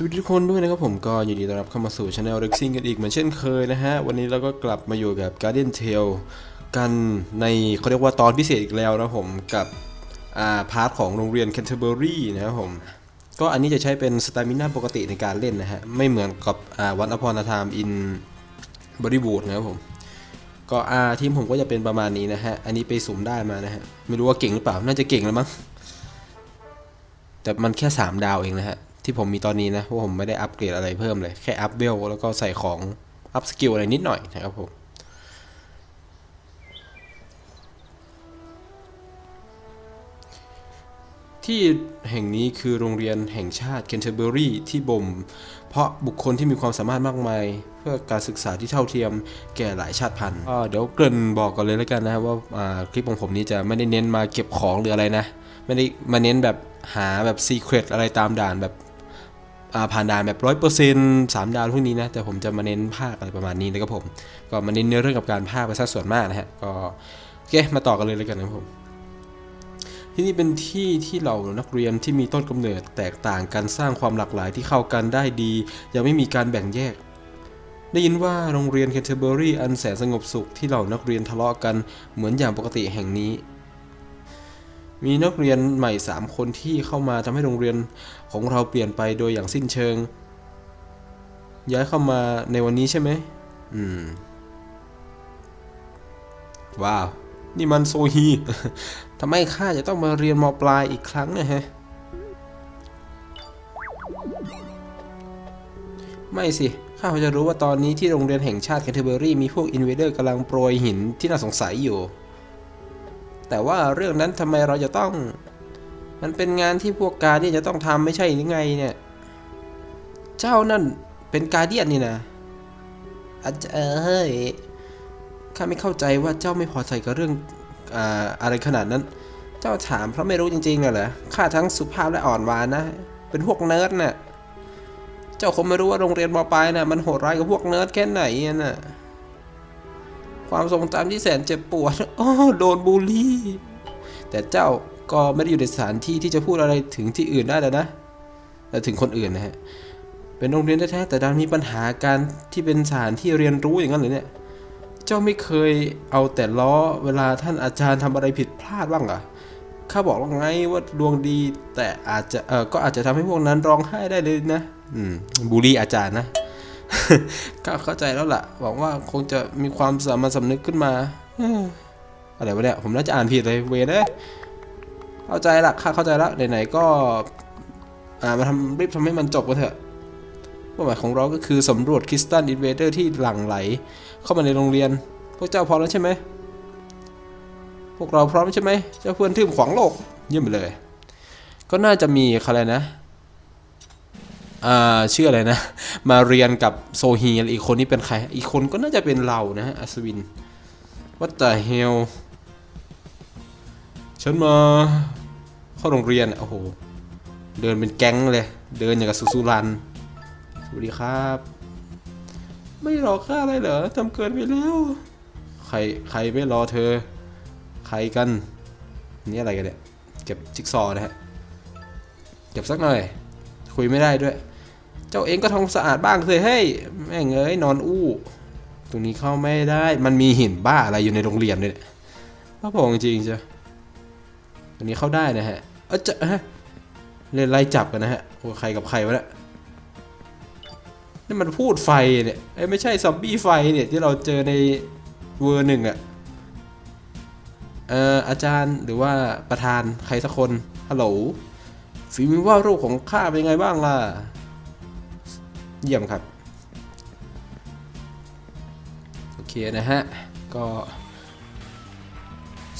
สวัสดีทุกคนด้วยนะครับผมก็ยินดีต้อนรับเข้ามาสู่ช anel Rexing กันอีกเหมือนเช่นเคยนะฮะ วันนี้เราก็กลับมาอยู่กับ Guardian Tale กันในเขาเรียกว่าตอนพิเศษอีกแล้วนะผมกับอ่าพาร์ทของโรงเรียน Canterbury นะครับผม ก็อันนี้จะใช้เป็นสตามิน่าปกติในการเล่นนะฮะ ไม่เหมือนกับอ่าวันอพอนาทามอินบริบูดนะครับผม ก็อาทีมผมก็จะเป็นประมาณนี้นะฮะ อันนี้ไปสุ่มได้มานะฮะ ไม่รู้ว่าเก่งหรือเปล่า น่าจะเก่งแล้วมั้ง แต่มันแค่ 3 ดาวเองนะฮะ ที่ผมมีตอนนี้นะเพราะผมไม่ได้อัปเกรดอะไรเพิ่มเลย แค่อัพเวลแล้วก็ใส่ของอัพสกิลอะไรนิดหน่อยนะครับผมที่แห่งนี้คือโรงเรียนแห่งชาติเคนเทอร์เบอรีที่บ่ม เพราะบุคคลที่มีความสามารถมากมาย เพื่อการศึกษาที่เท่าเทียมแก่หลายชาติพันธุ์ก็เดี๋ยวเกริ่นบอกก่อนเลยแล้วกันนะครับว่าาคลิปของผมนี้จะไม่ได้เน้นมาเก็บของหรืออะไรนะ ไม่ได้มาเน้นแบบหาแบบซีเครตอะไรตามด่านแบบ ผ่านด่านแบบร้อยเปอร์เซ็นต์สามดาวพวกนี้นะ แต่ผมจะมาเน้นภาคอะไรประมาณนี้นะครับผม ก็มาเน้นเนื้อเรื่องกับการภาคไปซะส่วนมากนะฮะ ก็โอเค มาต่อกันเลยแล้วกันนะครับผม ที่นี่เป็นที่ที่เรานักเรียนที่มีต้นกำเนิดแตกต่างกันสร้างความหลากหลายที่เข้ากันได้ดี ยังไม่มีการแบ่งแยก ได้ยินว่าโรงเรียนแคนเทอร์เบอรี่อันแสนสงบสุขที่เหล่านักเรียนทะเลาะกันเหมือนอย่างปกติแห่งนี้ มีนักเรียนใหม่ 3 คนที่เข้ามาทำให้โรงเรียนของเราเปลี่ยนไปโดยอย่างสิ้นเชิง ย้ายเข้ามาในวันนี้ใช่ไหมอืม ว้าว นี่มันโซฮีทำไมข้าจะต้องมาเรียนมปลายอีกครั้งนะฮะ ไม่สิ ข้าจะรู้ว่าตอนนี้ที่โรงเรียนแห่งชาติแคนเทอร์เบอรี่มีพวกอินเวเดอร์กำลังโปรยหินที่น่าสงสัยอยู่ แต่ว่าเรื่องนั้นทำไมเราจะต้อง มันเป็นงานที่พวกกาเดียนจะต้องทำไม่ใช่หรือไงเนี่ย เจ้านั่นเป็นกาเดียนนี่นะอาจจะเฮ้ยข้าไม่เข้าใจว่าเจ้าไม่พอใจกับเรื่องออะไรขนาดนั้น เจ้าถามเพราะไม่รู้จริงๆอะเหรอข้าทั้งสุภาพและอ่อนหวานนะ เป็นพวกเนิร์ดน่ะ เจ้าคงไม่รู้ว่าโรงเรียนมปลายน่ะมันโหดร้ายกับพวกเนิร์ดแค่ไหนอะน่ะ ความทรงจำที่แสนเจ็บปวด โอ้โดนบูลลี่ แต่เจ้าก็ไม่ได้อยู่ในสถานที่ที่จะพูดอะไรถึงที่อื่นได้แล้วนะและถึงคนอื่นนะฮะ เป็นโรงเรียนแท้ๆแต่ดันมีปัญหาการที่เป็นสถานที่เรียนรู้อย่างนั้นเลยเนี่ย เจ้าไม่เคยเอาแต่ล้อเวลาท่านอาจารย์ทำอะไรผิดพลาดบ้างเหรอข้าบอกแล้วไงว่าดวงดีแต่อาจจะเออก็อาจจะทำให้พวกนั้นร้องไห้ได้เลยนะ อืมบูลลี่อาจารย์นะ ก็เข้าใจแล้วล่ะ หวังว่าคงจะมีความสามัญสำนึกขึ้นมาเอ้ออะไรวะเนี่ย ผมน่าจะอ่านผิดเลยเวรเลยเข้าใจละข้าเข้าใจแล้วไหนๆก็ อ่ามาทำรีบทำให้มันจบกันเถอะเป้าหมายของเราก็คือสำรวจคริสตัลอินเวเดอร์ที่หลั่งไหล เข้ามาในโรงเรียน พวกเจ้าพร้อมแล้วใช่ไหมพวกเราพร้อมใช่ไหมเจ้าเพื่อนที่ขวางโลกเยี่ยมไปเลย ก็น่าจะมีอะไรนะอ่า ชื่ออะไรนะ มาเรียนกับโซฮีอีกคนนี้เป็นใคร อีกคนก็น่าจะเป็นเรานะฮะอัศวิน What the hell ฉันมาเข้าโรงเรียนโอ้โห เดินเป็นแก๊งเลย เดินอย่างกับสุสุรัน สวัสดีครับ ไม่รอค่าอะไรเหรอทำเกินไปแล้ว ใครใครไม่รอเธอ ใครกัน นี่อะไรกันเนี่ย เก็บจิ๊กซอว์นะฮะ เก็บสักหน่อย คุยไม่ได้ด้วย เจ้าเองก็ทำความสะอาดบ้างสิเฮ้ยแม่งเอ้ยนอนอู้ ตรงนี้เข้าไม่ได้ มันมีหินบ้าอะไรอยู่ในโรงเรียนเนี่ยบ้าบอจริงจ้ะตรงนี้เข้าได้นะฮะเออจะฮะเล่นไล่จับกันนะฮะโอ้ใครกับใครวะเนี่ยนี่มันพูดไฟเนี่ยไอ้ยไม่ใช่ซอมบี้ไฟเนี่ยที่เราเจอในเวอร์หนึ่งอะเอ่ออาจารย์หรือว่าประธานใครสักคนฮัลโหล ฝีมือว่ารูปของข้าเป็นไงบ้างล่ะ เยี่ยมครับ โอเคนะฮะ ก็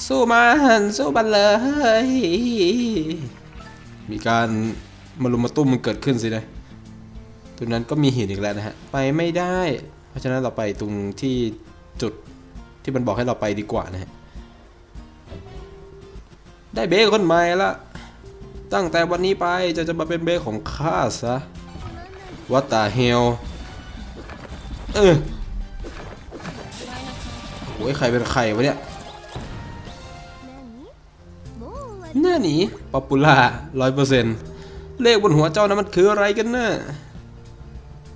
สู้มันสู้มันเลย มีการมารุมมาตุ้มมันเกิดขึ้นสินะตรงนั้นก็มีหินอีกแล้วนะฮะ ไปไม่ได้ เพราะฉะนั้นเราไปตรงที่จุดที่มันบอกให้เราไปดีกว่านะฮะ ได้เบคอนใหม่ละ ตั้งแต่วันนี้ไปจะจะมาเป็นเบคของข้าซะวัตตาเฮลเออโอ้ยใครเป็นใครวะเนี่ยหน้าหนีป๊อปปูล่าร้อยเปอร์เซ็นต์เลขบนหัวเจ้านั้นมันคืออะไรกันนะ่ะ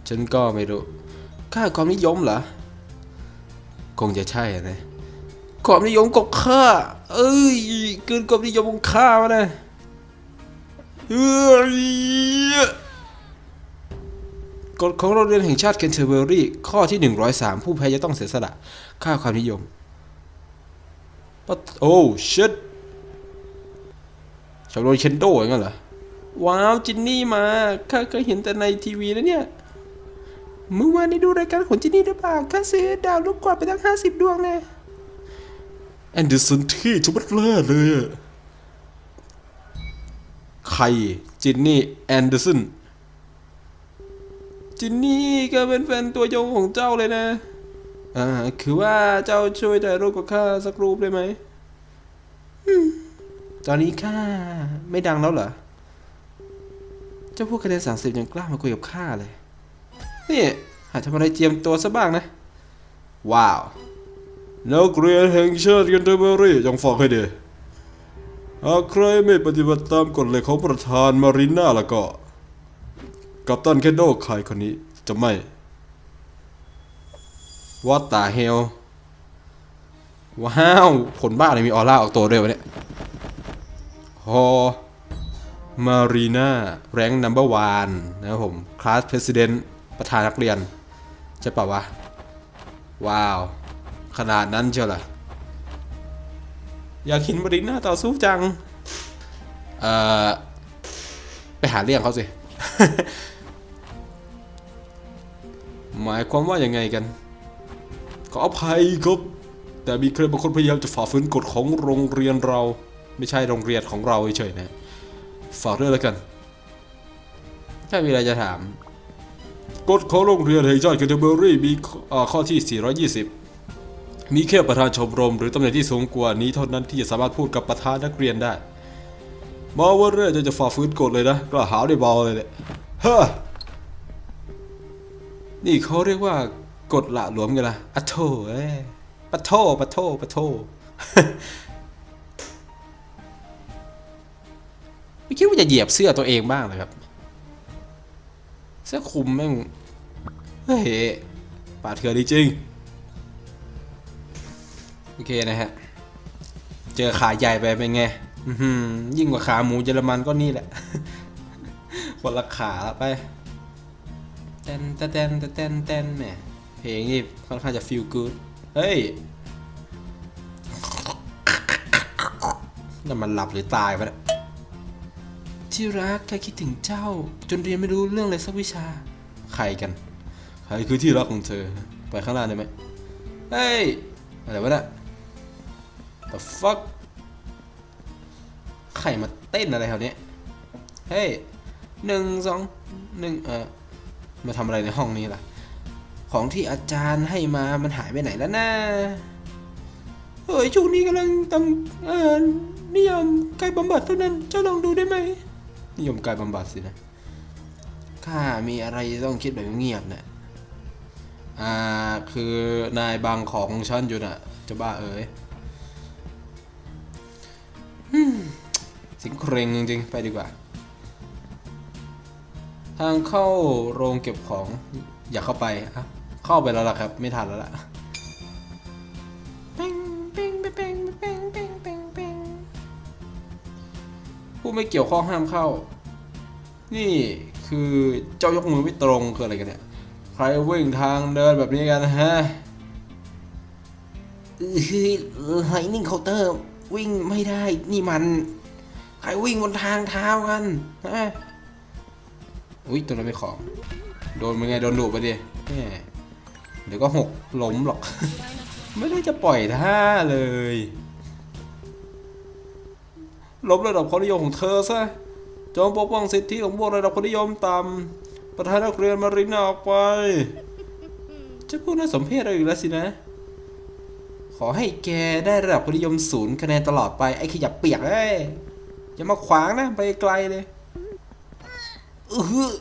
ฉันก็ไม่รู้ ค่าความนิยมเหรอ คงจะใช่นะความนิยมของข้า เอ้ยเกินความนิยมของข้ามานะ กฎของโรงเรียนแห่งชาติเคนเทอร์เบอรี่ ข้อที่ 103 ผู้แพ้จะต้องเสียสละ ค่าความนิยม โอ้ชิตชาวโรนเคนโดอย่างนั้นเหรอ ว้าว จินนี่มา ข้าเคยเห็นแต่ในทีวีนะเนี่ยเมื่อวานได้ดูรายการของจินนี่หรือเปล่าข้าซื้อดาวลูกกวาดไปตั้ง 50 ดวงแน่แอนเดอร์สันที่ชุบแร่เลยอะ ใครจินนี่แอนเดอร์สันจินนี่ก็เป็นแฟนตัวยงของเจ้าเลยนะ อ่า คือว่าเจ้าช่วยถ่ายรูปกับข้าสักรูปได้ไหม ตอนนี้ข้าไม่ดังแล้วเหรอ เจ้าพวกคะแนนสามสิบยังกล้ามาคุยกับข้าเลย นี่หาทำอะไรเจียมตัวซะบ้างนะ ว้าวนักเรียนแห่งชาติกันเทอร์เบอรี่จงฟังให้ดี หากใครไม่ปฏิบัติตามกฎเหล็กของประธานมาริน่าแล้วก็ กัปตันเคนโดใครคนนี้จะไม่ What the hell ว้าวผลบ้าอะไรมีออร่าออกตัวด้วยวะเนี่ยฮอมารีนาแรงนัมเบอร์วานนะครับผม คลาสเพรสิดเนต์ประธานนักเรียนใช่ปะวะ ว้าว ขนาดนั้นเชียวเหรอ อยากเห็นมารีนาต่อสู้จัง เอ่อ ไปหาเรื่องเขาสิ หมายความว่ายังไงกัน ขออภัยครับ แต่มีใครบางคนพยายามจะฝ่าฝืนกฎของโรงเรียนเรา ไม่ใช่โรงเรียนของเราเฉยๆนะ ฝากด้วยแล้วกัน ถ้ามีอะไรจะถาม กฎของโรงเรียนแห่งชาติแคนเทอร์เบอรี่มีข้ออ่าข้อที่ 420 มีแค่ประธานชมรมหรือตำแหน่งที่สูงกว่านี้เท่านั้นที่จะสามารถพูดกับประธานนักเรียนได้มาว่าเรื่องจะจะฝ่าฝืนกฎเลยนะก็หาได้เบาเลยแหละเฮ้อนี่เขาเรียกว่ากฎละหลวมกันละอะโถเอ้ปะโถปะโถปะโถไม่คิดว่าจะเหยียบเสื้อตัวเองบ้างเลยครับ เสื้อคลุมแม่งเฮ้ยป่าดเถื่อนจริง โอเคนะฮะ เจอขาใหญ่ไปเป็นไงยิ่งกว่าขาหมูเยอรมันก็นี่แหละ คนละขาละไปเต้นเต้นเต้นเต้นเต้นเนี่ยเพลงนี่ค่อนข้างจะ feel good เฮ้ยนั่นมันหลับหรือตายไปะที่รักแค่คิดถึงเจ้า จนเรียนไม่รู้เรื่องเลยสักวิชา ใครกัน ใครคือที่รักของเธอ ไปข้างล่างได้ไหมเฮ้ย อะไรวะเนี่ย the fuck ใครมาเต้นอะไรแถวนี้ เฮ้ยหนึ่งสองหนึ่งเออมาทำอะไรในห้องนี้ล่ะ ของที่อาจารย์ให้มามันหายไปไหนแล้วนะเฮ้ยช่วงนี้กำลังทำเอ่อนิยมกายบำบัดเท่านั้นเจ้าลองดูได้ไหมนิยมกายบำบัดสินะข้ามีอะไรต้องคิดแบบเงียบๆนะอ่าคือนายบางของฉันอยู่น่ะจะบ้าเอ๋ย สิงเครงจริงๆ ไปดีกว่า ทางเข้าโรงเก็บของอย่าเข้าไปอะเข้าไปแล้วล่ะครับ ไม่ทันแล้วล่ะผู้ไม่เกี่ยวข้องห้ามเข้า นี่คือเจ้ายกมือไม่ตรงคืออะไรกันเนี่ย ใครวิ่งทางเดินแบบนี้กันฮะไลนิ่งเคาน์เตอร์วิ่งไม่ได้ นี่มัน ใครวิ่งบนทางเท้ากันฮะอุ้ยตัวนั้นไม่ของ โดนเป็นไงโดนดุไปดิเดี๋ยวก็หกล้มหรอก ไม่ได้จะปล่อยท่าเลยลบระดับความนิยมของเธอซะจงปกป้องสิทธิของพวกระดับความนิยมต่ำประธานนักเรียนมารินาออกไป จะพูดน่าสมเพชอะไรอีกแล้วสินะ ขอให้แกได้ระดับความนิยมศูนย์คะแนนตลอดไปไอ้ขยับเปียกเอ้ อย่ามาขวางนะ ไปไกลเลยอืออ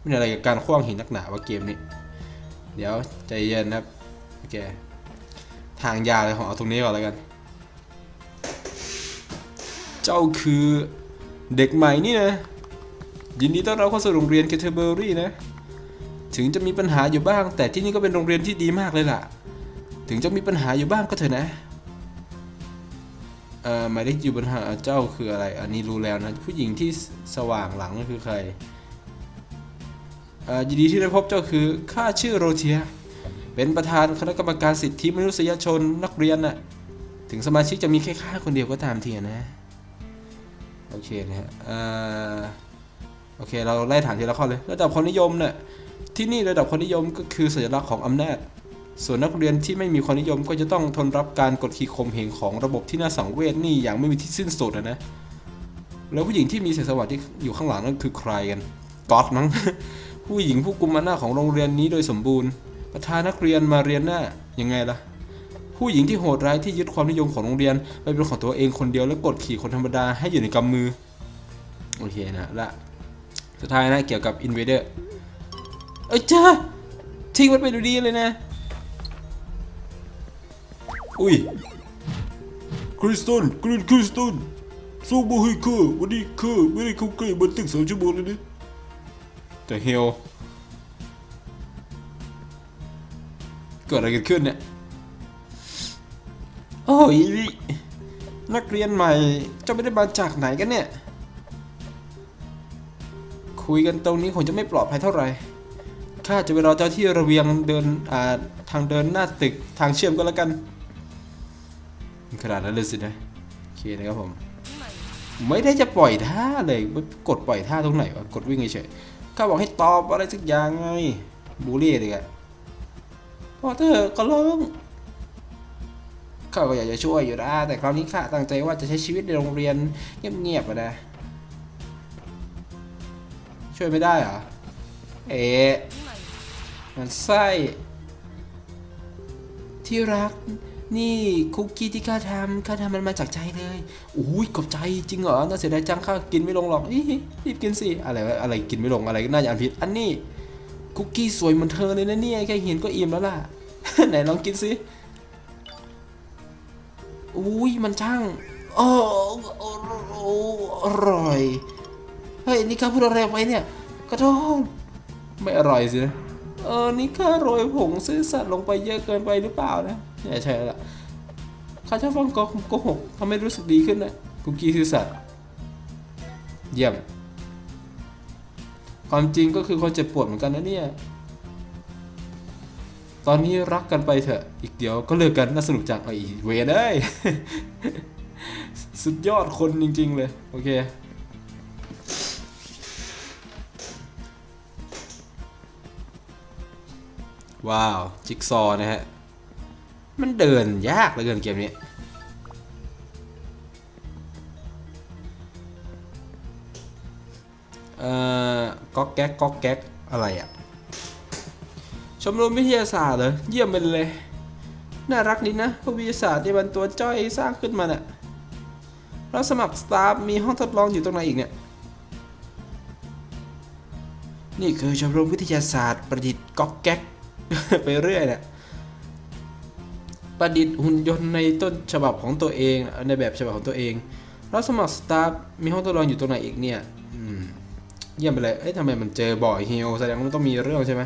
เป็นอะไรกับการคว้างหินนักหนาวะเกมนี้ เดี๋ยวใจเย็นนะครับแกทางยาวเลยของเอาตรงนี้ก่อนแล้วกัน เจ้าคือเด็กใหม่นี่นะ ยินดีต้อนรับเข้าสู่โรงเรียนแคทเทอร์เบอรี่นะ ถึงจะมีปัญหาอยู่บ้าง แต่ที่นี่ก็เป็นโรงเรียนที่ดีมากเลยล่ะ ถึงจะมีปัญหาอยู่บ้างก็เถอะนะ หมายเลขอยู่ปัญหาเจ้าคืออะไร อันนี้รู้แล้วนะ ผู้หญิงที่สว่างหลังคือใครเออยินดีที่ได้พบเจ้าคือข้าชื่อโรเทีย เป็นประธานคณะกรรมการสิทธิมนุษยชนนักเรียนน่ะถึงสมาชิกจะมีแค่ข้าคนเดียวก็ตามทีอะนะ โอเคนะฮะเออโอเค เราไล่ถามทีละข้อเลย ระดับความนิยมเนี่ยที่นี่ระดับความนิยมก็คือสัญลักษณ์ของอำนาจ ส่วนนักเรียนที่ไม่มีความนิยมก็จะต้องทนรับการกดขี่ข่มเหงของระบบที่น่าสังเวชนี่อย่างไม่มีที่สิ้นสุดอะนะ แล้วผู้หญิงที่มีแสงสว่างที่อยู่ข้างหลังนั่นคือใครกันก๊อตมั้ง ผู้หญิงผู้กุมอำนาจของโรงเรียนนี้โดยสมบูรณ์ ประธานนักเรียนมาเรียนหน้ายังไงล่ะ ผู้หญิงที่โหดร้ายที่ยึดความนิยมของโรงเรียนไปเป็นของตัวเองคนเดียวแล้วกดขี่คนธรรมดาให้อยู่ในกำมือ โอเคนะละ สุดท้ายนะเกี่ยวกับ Invader เอ้ยจ้าทิ้งมันไปดูดีเลยนะ อุ้ยคริสตันกรีนคริสตันซูโบฮิเคอวันนี้เคอไม่ได้เข้าใกล้มันตั้งสองชั่วโมงเลยนะแต่เฮลเกิดอะไรกันขึ้นเนี่ย โอ้ยนักเรียนใหม่เจ้าไม่ได้มาจากไหนกันเนี่ย คุยกันตรงนี้คงจะไม่ปลอดภัยเท่าไหร่ข้าจะไปรอเจ้าที่ระเบียงเดินทางเดินหน้าตึกทางเชื่อมก็แล้วกัน ขนาดนั้นเลยสินะโอเคนะครับผม ไม่ได้จะปล่อยท่าเลยกดปล่อยท่าตรงไหนวะกดวิ่งเฉยๆข้าบอกให้ตอบอะไรสักอย่างไงบูลลี่เลยอะพอเธอก็ร้องข้าก็อยากจะช่วยอยู่นะแต่คราวนี้ข้าตั้งใจว่าจะใช้ชีวิตในโรงเรียนเงียบๆนะช่วยไม่ได้เหรอเอ๊ะมันไส้ที่รัก นี่คุกกี้ที่ข้าทำข้าทำมันมาจากใจเลยอุ้ยขอบใจจริงเหรอน่าเสียดายจังข้ากินไม่ลงหรอกอีรีบกินสิอะไรอะไรกินไม่ลงอะไรก็น่าจะอ่านผิดอันนี้คุกกี้สวยเหมือนเธอเลยนะเนี่ยแค่เห็นก็อิ่มแล้วล่ะไหนลองกินสิอุ้ยมันช่างโอ้อร่อยเฮ้ยนี่ข้าพูดอะไรไปเนี่ยกระโทษไม่อร่อยสินะเออนี่ข้าโรยผงซื่อสัตย์ลงไปเยอะเกินไปหรือเปล่านะ ใช่ใช่แล้วล่ะข้าจะฟังก็โกหกทำให้รู้สึกดีขึ้นนะคุกกี้ซื่อสัตย์เยี่ยม ความจริงก็คือควาเจ็บปวดเหมือนกันนะเนี่ย ตอนนี้รักกันไปเถอะ อีกเดี๋ยวก็เลิกกันน่าสนุกจังไอ้เวรเอ้ยสุดยอดคนจริง ๆ เลย โอเคว้าว จิ๊กซอนะฮะ มันเดินยากเหลือเกินเกมนี้ เอ่อก๊อกแก๊กก๊อกแก๊กอะไรอะ่ะ ชมรมวิทยาศาสตร์เหรอ เยี่ยมไปเลย น่ารักดีนะพวกวิทยาศาสตร์ที่มันตัวจ้อยสร้างขึ้นมาเนี่ยเราสมัครสตาฟมีห้องทดลองอยู่ตรงไหนอีกเนี่ย นี่คือชมรมวิทยาศาสตร์ประดิษฐ์ก๊อกแก๊ก ไปเรื่อยเนี่ย ประดิษฐ์หุ่นยนต์ในต้นฉบับของตัวเอง ในแบบฉบับของตัวเอง แล้วสมัครสตาฟมีห้องทดลองอยู่ตรงไหนอีกเนี่ยเยี่ยมไปเลย เอ้ยทำไมมันเจอบ่อยเฮลแสดงว่ามันต้องมีเรื่องใช่ไหม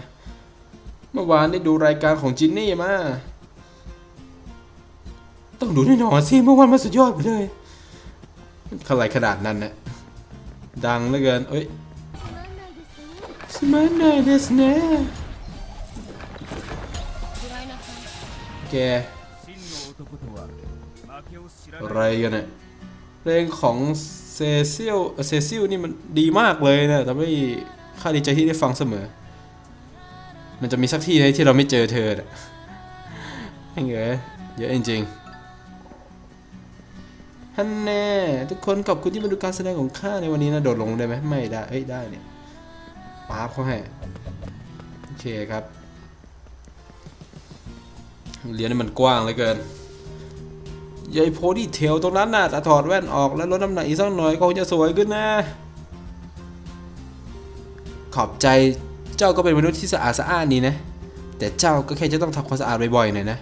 เมื่อวานได้ดูรายการของจินนี่มา ต้องดูแน่นอนสิเมื่อวานมันสุดยอดไปเลยอะไรขนาดนั้นนะดังเหลือเกิน เอ้ยสมาร์ทไนเดสเน่แก อะไรกันเนี่ยเพลงของเซซิลเซซิลนี่มันดีมากเลยนะทำให้ข้าดีใจที่ได้ฟังเสมอ มันจะมีสักที่ไหนที่เราไม่เจอเธอน่ะไอ้เยเยอะจริงๆฮันแน่ทุกคนขอบคุณที่มาดูการแสดงของข้าในวันนี้นะโดดลงได้ไหมไม่ได้ เอ้ยได้เนี่ยป๊าบเขาให้โอเคครับเรียนมันกว้างเหลือเกิน ยายโพดีเทลตรงนั้นน่ะแต่ถอดแว่นออกแล้วลดน้ำหนักอีกสักหน่อยก็คงจะสวยขึ้นนะ ขอบใจเจ้าก็เป็นมนุษย์ที่สะอาดสะอ้านดีนะ แต่เจ้าก็แค่จะต้องทำความสะอาดบ่อยๆหน่อยนะ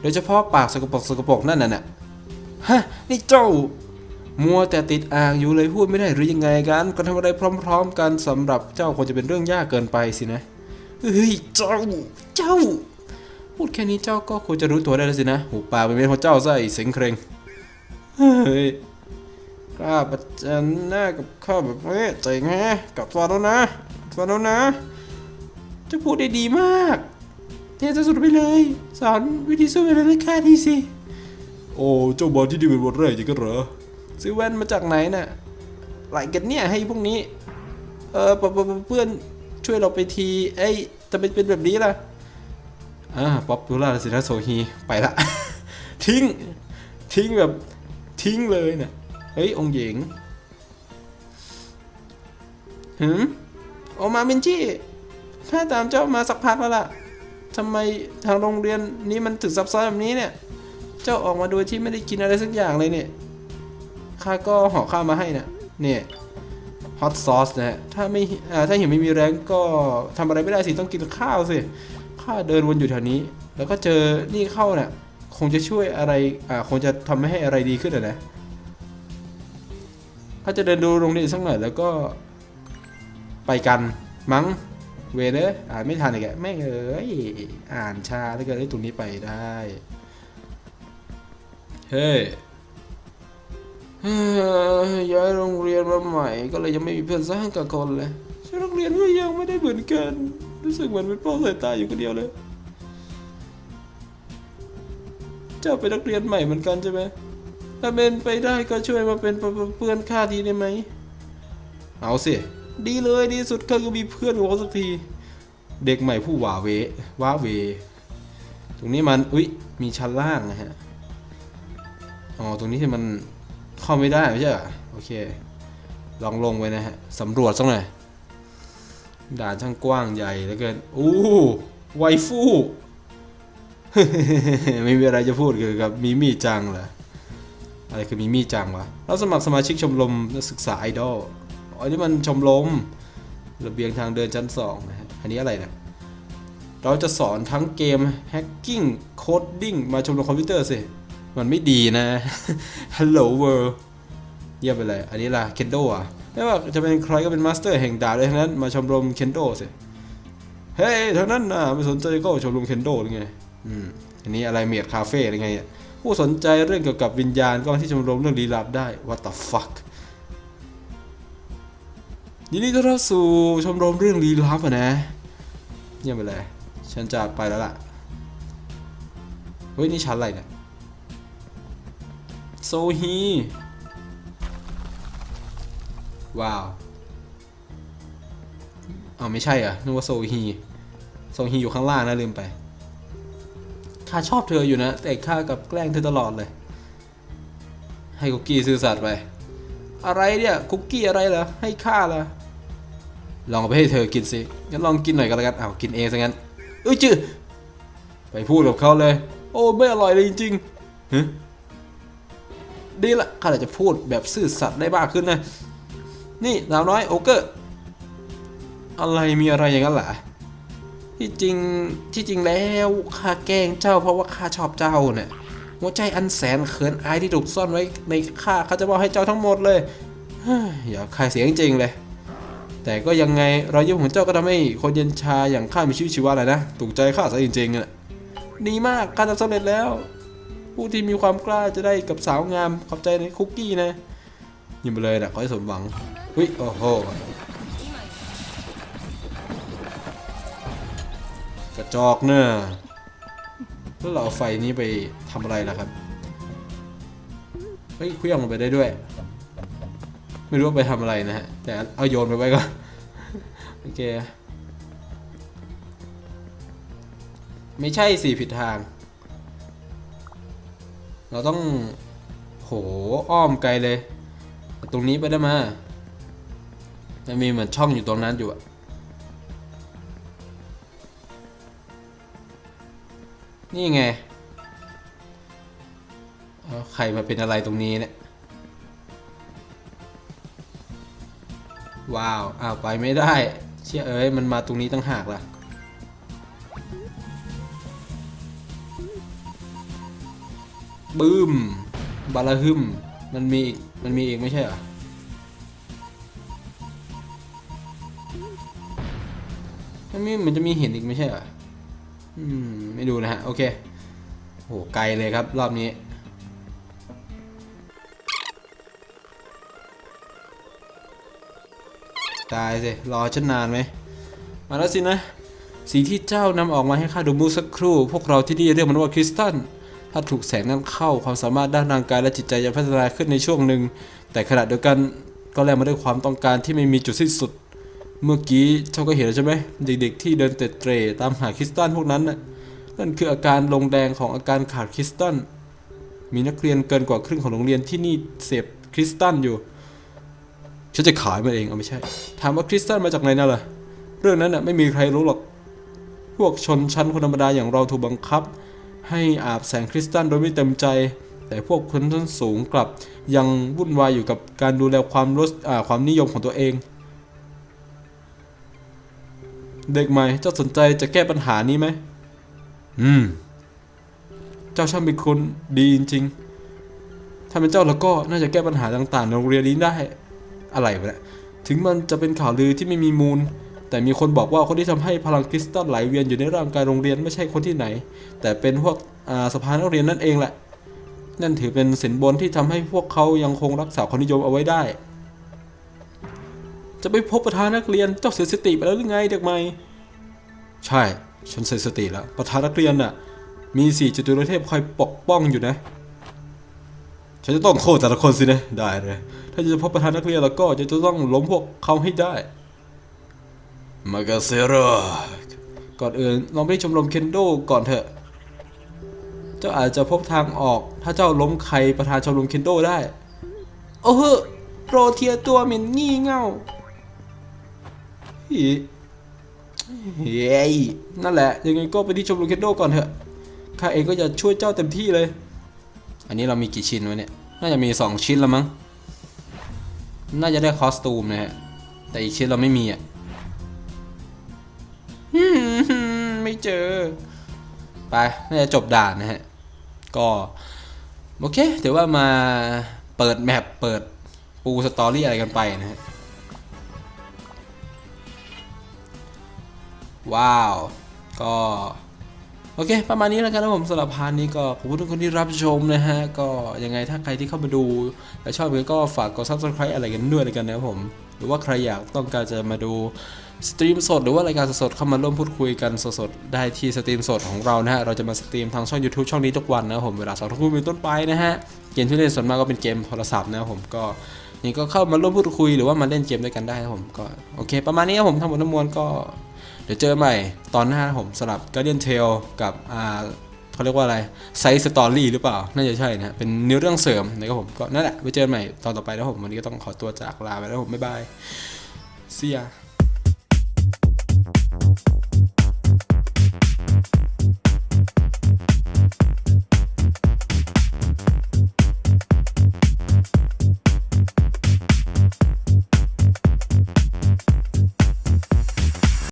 โดยเฉพาะปากสกปรกสกปรกนั่นน่ะฮะนี่เจ้า มัวแต่ติดอ่างอยู่เลยพูดไม่ได้หรือยังไงกันก็ทำอะไรพร้อม ๆ กันสำหรับเจ้าคงจะเป็นเรื่องยากเกินไปสินะเฮ้ยเจ้าเจ้า พูดแค่นี้เจ้าก็ควรจะรู้ตัวได้แล้วสินะ หูปาเป็นเม็ดของเจ้าซะไอ้เสงเครงเฮ้ยกล้าประจันหน้ากับข้าแบบนี้เจ๋งแฮะกลับฟอนแล้วนะฟอนแล้วนะเจะพูดได้ดีมากเท่สุดไปเลย สอนวิธีสู้เลาให้ข้าทีสิ โอ้เจ้าบอลที่นี่เป็นบอลแรกจริงก็เหรอซื้อแว่นมาจากไหนน่ะไหลกันเนี่ยให้พวกนี้ เออเพื่อนช่วยเราไปที เอ้ยทำไมเป็นแบบนี้ล่ะ อ่าป๊อปปูล่าสินะโซฮีไปละ ทิ้ง ทิ้งแบบ ทิ้งเลยเนี่ยเฮ้ย องหญิงหืมโอมาเมนจี้ข้าตามเจ้ามาสักพักแล้วล่ะทำไมทางโรงเรียนนี้มันถึงซับซ้อนแบบนี้เนี่ย เจ้าออกมาโดยที่ไม่ได้กินอะไรสักอย่างเลยเนี่ย ข้าก็ห่อข้าวมาให้นะเนี่ยฮอตซอสนะฮะถ้าไม่ถ้าหิวไม่มีแรงก็ทำอะไรไม่ได้สิ ต้องกินข้าวสิ ข้าเดินวนอยู่แถวนี้ แล้วก็เจอนี่เข้าน่ะคงจะช่วยอะไรอ่าคงจะทำให้อะไรดีขึ้นอะนะข้าจะเดินดูโรงเรียนสักหน่อยแล้วก็ไปกันมั้งเวเนออ่านไม่ทันอีกแกแม่เอ้ยอ่านชาแล้วเกินไอ้ตรงนี้ไปได้เฮ้ยเฮ้ยย้ายโรงเรียนมาใหม่ ก็เลยยังไม่มีเพื่อนสร้างกับคนเลยชื่อโรงเรียนก็ยังไม่ได้เหมือนกัน รู้สึกเหมือนเป็นเป้าสายตาอยู่คนเดียวเลย เจ้าเป็นนักเรียนใหม่เหมือนกันใช่ไหมถ้าเป็นไปได้ก็ช่วยมาเป็นเพื่อนข้าทีได้ไหม เอาสิ ดีเลยดีสุดข้าก็มีเพื่อนของเขาสักที เด็กใหม่ผู้หว่าเวว้าเว ตรงนี้มัน อุ๊ยมีชั้นล่างนะฮะ อ๋อ ตรงนี้ที่มันเข้าไม่ได้ไม่ใช่เหรอ โอเค ลองลงไปนะฮะ สำรวจสักหน่อย ด่านช่างกว้างใหญ่เหลือเกินอู้ไวฟูไม่มีอะไรจะพูดเกี่ยวกับมิมี่จังเหรออะไรคือมิมี่จังวะเราสมัครสมาชิกชมรมนักศึกษาไอดอลอ๋ออันนี้มันชมรมระเบียงทางเดินชั้นสองนะฮะอันนี้อะไรนะเราจะสอนทั้งเกมแฮกกิ้งโคดดิ้งมาชมรมคอมพิวเตอร์สิมันไม่ดีนะ Hello World เยี่ยมไปเลย อันนี้ล่ะเคนโดอะ ไม่ว่าจะเป็นใครก็เป็นมาสเตอร์แห่งดาบเลยทั้งนั้นมาชมรมเคนโดสิเฮ้ยเท่านั้นนะไม่สนใจก็ชมรมเคนโดหรือไงอืมอันนี้อะไรเมียดคาเฟ่หรือไงผู้สนใจเรื่องเกี่ยวกับวิญญาณก็มาที่ชมรมเรื่องลี้ลับได้ What the fuck ยินดีต้อนรับสู่ชมรมเรื่องลี้ลับอะนะเยี่ยมไปเลยฉันจะไปแล้วล่ะเฮ้ยนี่ชั้นอะไรเนี่ยโซฮี ว้าวอ้าไม่ใช่อะนึกว่าโซฮีโซฮีอยู่ข้างล่างนะลืมไปข้าชอบเธออยู่นะ แต่ข้ากับแกล้งเธอตลอดเลย ให้คุกกี้ซื่อสัตย์ไป อะไรเนี่ยคุกกี้อะไรเหรอให้ข้าเหรอลองเอาไปให้เธอกินสิงั้นลองกินหน่อยก็แล้วกันอ้ากินเองซะงั้นเอ้ยจื้อไปพูดกับเขาเลย โอ้ไม่อร่อยเลยจริงๆฮะดีละข้าจะพูดแบบซื่อสัตย์ได้มากขึ้นนะ นี่สาวน้อยโอเกอร์อะไรมีอะไรอย่างนั้นหรอที่จริงที่จริงแล้วข้าแกล้งเจ้าเพราะว่าข้าชอบเจ้าเนี่ยหัวใจอันแสนเขินอายที่ถูกซ่อนไว้ในข้าข้าจะบอกให้เจ้าทั้งหมดเลยอย่าใครเสียงจริงเลย แต่ก็ยังไงรอยยิ้มของเจ้าก็ทำให้คนเย็นชาอย่างข้ามีชีวิตชีวาเลยนะถูกใจข้าซะจริงๆอะดีมากข้าทำสำเร็จแล้ว ผู้ที่มีความกล้าจะได้กับสาวงามขอบใจในคุกกี้นะ ยิ้มไปเลยนะขอให้สมหวังเฮ้ยโอ้โหกระจอกเนอะแล้วเราเอาไฟนี้ไปทำอะไรล่ะครับเฮ้ยเคลื่องลงไปได้ด้วย ไม่รู้ว่าไปทำอะไรนะฮะ แต่เอาโยนไปไว้ก่อนโอเค ไม่ใช่สิผิดทาง เราต้องโหอ้อมไกลเลย ตรงนี้ไปได้มามันมีเหมือนช่องอยู่ตรงนั้นอยู่อะนี่ไงเอาใครมาเป็นอะไรตรงนี้เนี่ย ว้าว อ้าวไปไม่ได้ เชื่อเอ้ย มันมาตรงนี้ตั้งหากล่ะ บึ้ม บาลาฮึม มันมีอีก มันมีอีกไม่ใช่เหรอ มันมีมือนจะมีเหินอีกไม่ใช่เหรอ อืม ไม่ดูนะฮะ โอเค โห ไกลเลยครับ รอบนี้ ตายสิ รอฉันนานไหม มาแล้วสินะ สีที่เจ้านำออกมาให้ข้าดูเมื่อสักครู่ พวกเราที่นี่เรียกมันว่าคริสตัล ถ้าถูกแสงนั้นเข้าความสามารถด้านร่างกายและจิตใจจะพัฒนาขึ้นในช่วงหนึ่ง แต่ขณะเดียวกันก็แลกมาด้วยความต้องการที่ไม่มีจุดสิ้นสุด เมื่อกี้เจ้าก็เห็นแล้วใช่ไหมเด็กๆที่เดินเตะเตร่ตามหาคริสตัลพวกนั้นนั่นคืออาการลงแดงของอาการขาดคริสตัลมีนักเรียนเกินกว่าครึ่งของโรงเรียนที่นี่เสพคริสตัลอยู่ฉันจะขายมันเองเอาไม่ใช่ ถามว่าคริสตัลมาจากไหนน่ะล่ะเรื่องนั้นน่ะไม่มีใครรู้หรอก พวกชนชั้นคนธรรมดาอย่างเราถูกบังคับ ให้อาบแสงคริสตัลโดยไม่เต็มใจ แต่พวกคนชั้นสูงกลับยังวุ่นวายอยู่กับการดูแลความรสอ่าความนิยมของตัวเอง เด็กใหม่เจ้าสนใจจะแก้ปัญหานี้ไหม อืม เจ้าช่างเป็นคนดีจริงๆ ถ้าเป็นเจ้าแล้วก็น่าจะแก้ปัญหาต่างๆในโรงเรียนนี้ได้ อะไรวะเนี่ยถึงมันจะเป็นข่าวลือที่ไม่มีมูล แต่มีคนบอกว่าคนที่ทำให้พลังคริสตัลไหลเวียนอยู่ในร่างกายโรงเรียนไม่ใช่คนที่ไหน แต่เป็นพวกอ่าสภานักเรียนนั่นเองแหละ นั่นถือเป็นสินบนที่ทำให้พวกเขายังคงรักษาความนิยมเอาไว้ได้ จะไปพบประธานนักเรียนเจ้าเสียสติไปแล้วหรือไงเด็กใหม่ ใช่ ฉันเสียสติแล้ว ประธานนักเรียนน่ะ มีสี่จตุรเทพคอยปกป้องอยู่นะ ฉันจะต้องโค่นแต่ละคนสินะ ได้เลย ถ้าจะพบประธานนักเรียนแล้วก็จะต้องล้มพวกเขาให้ได้ มากาเซโรก่อนอื่นลองไปชมรมเคนโดก่อนเถอะ เจ้าอาจจะพบทางออก ถ้าเจ้าล้มใครประธานชมรมเคนโดได้ โอ้โหโปรเทียตัวเหม็นงี่เง่าเฮ้ยนั่นแหละ ยังไงก็ไปที่ชมรมเคนโดก่อนเถอะ ข้าเองก็จะช่วยเจ้าเต็มที่เลย อันนี้เรามีกี่ชิ้นวะเนี่ย น่าจะมี 2 ชิ้นแล้วมั้ง น่าจะได้คอสตูมนะฮะ แต่อีกชิ้นเราไม่มีอะ ไม่เจอ ไปน่าจะจบด่านนะฮะ ก็โอเคเดี๋ยวว่ามาเปิดแมปเปิดปูสตอรี่อะไรกันไปนะฮะ ว้าว ก็โอเค ประมาณนี้แล้วกันนะผมสำหรับพาร์ทนี้ก็ขอบคุณทุกคนที่รับชมนะฮะ ก็ยังไงถ้าใครที่เข้ามาดูและชอบก็ฝากกด subscribe อะไรกันด้วยแล้วกันนะครับผม หรือว่าใครอยากต้องการจะมาดู สตรีมสดหรือว่ารายการสดๆเข้ามาร่วมพูดคุยกันสดๆได้ที่สตรีมสดของเรานะฮะ เราจะมาสตรีมทางช่อง YouTube ช่องนี้ทุกวันนะผมเวลาสองทุ่มเป็นต้นไปนะฮะ เกมที่เล่นส่วนมากก็เป็นเกมโทรศัพท์นะผมก็นี่ก็เข้ามาร่วมพูดคุยหรือว่ามาเล่นเกมด้วยกันได้นะผมก็โอเค ประมาณนี้ครับผมทั้งหมดทั้งมวลก็ เดี๋ยวเจอใหม่ตอนหน้าผมสำหรับ Guardian Tale กับอ่าเขาเรียกว่าอะไรไซส์สตอรี่หรือเปล่า น่าจะใช่นะเป็นเนื้อเรื่องเสริมนะครับผมก็นั่นแหละไว้เจอกันใหม่ตอนต่อไปนะผมวันนี้ก็ต้องขอตัวจากลาไปแล้วผมบ๊ายบาย see ya Thank you.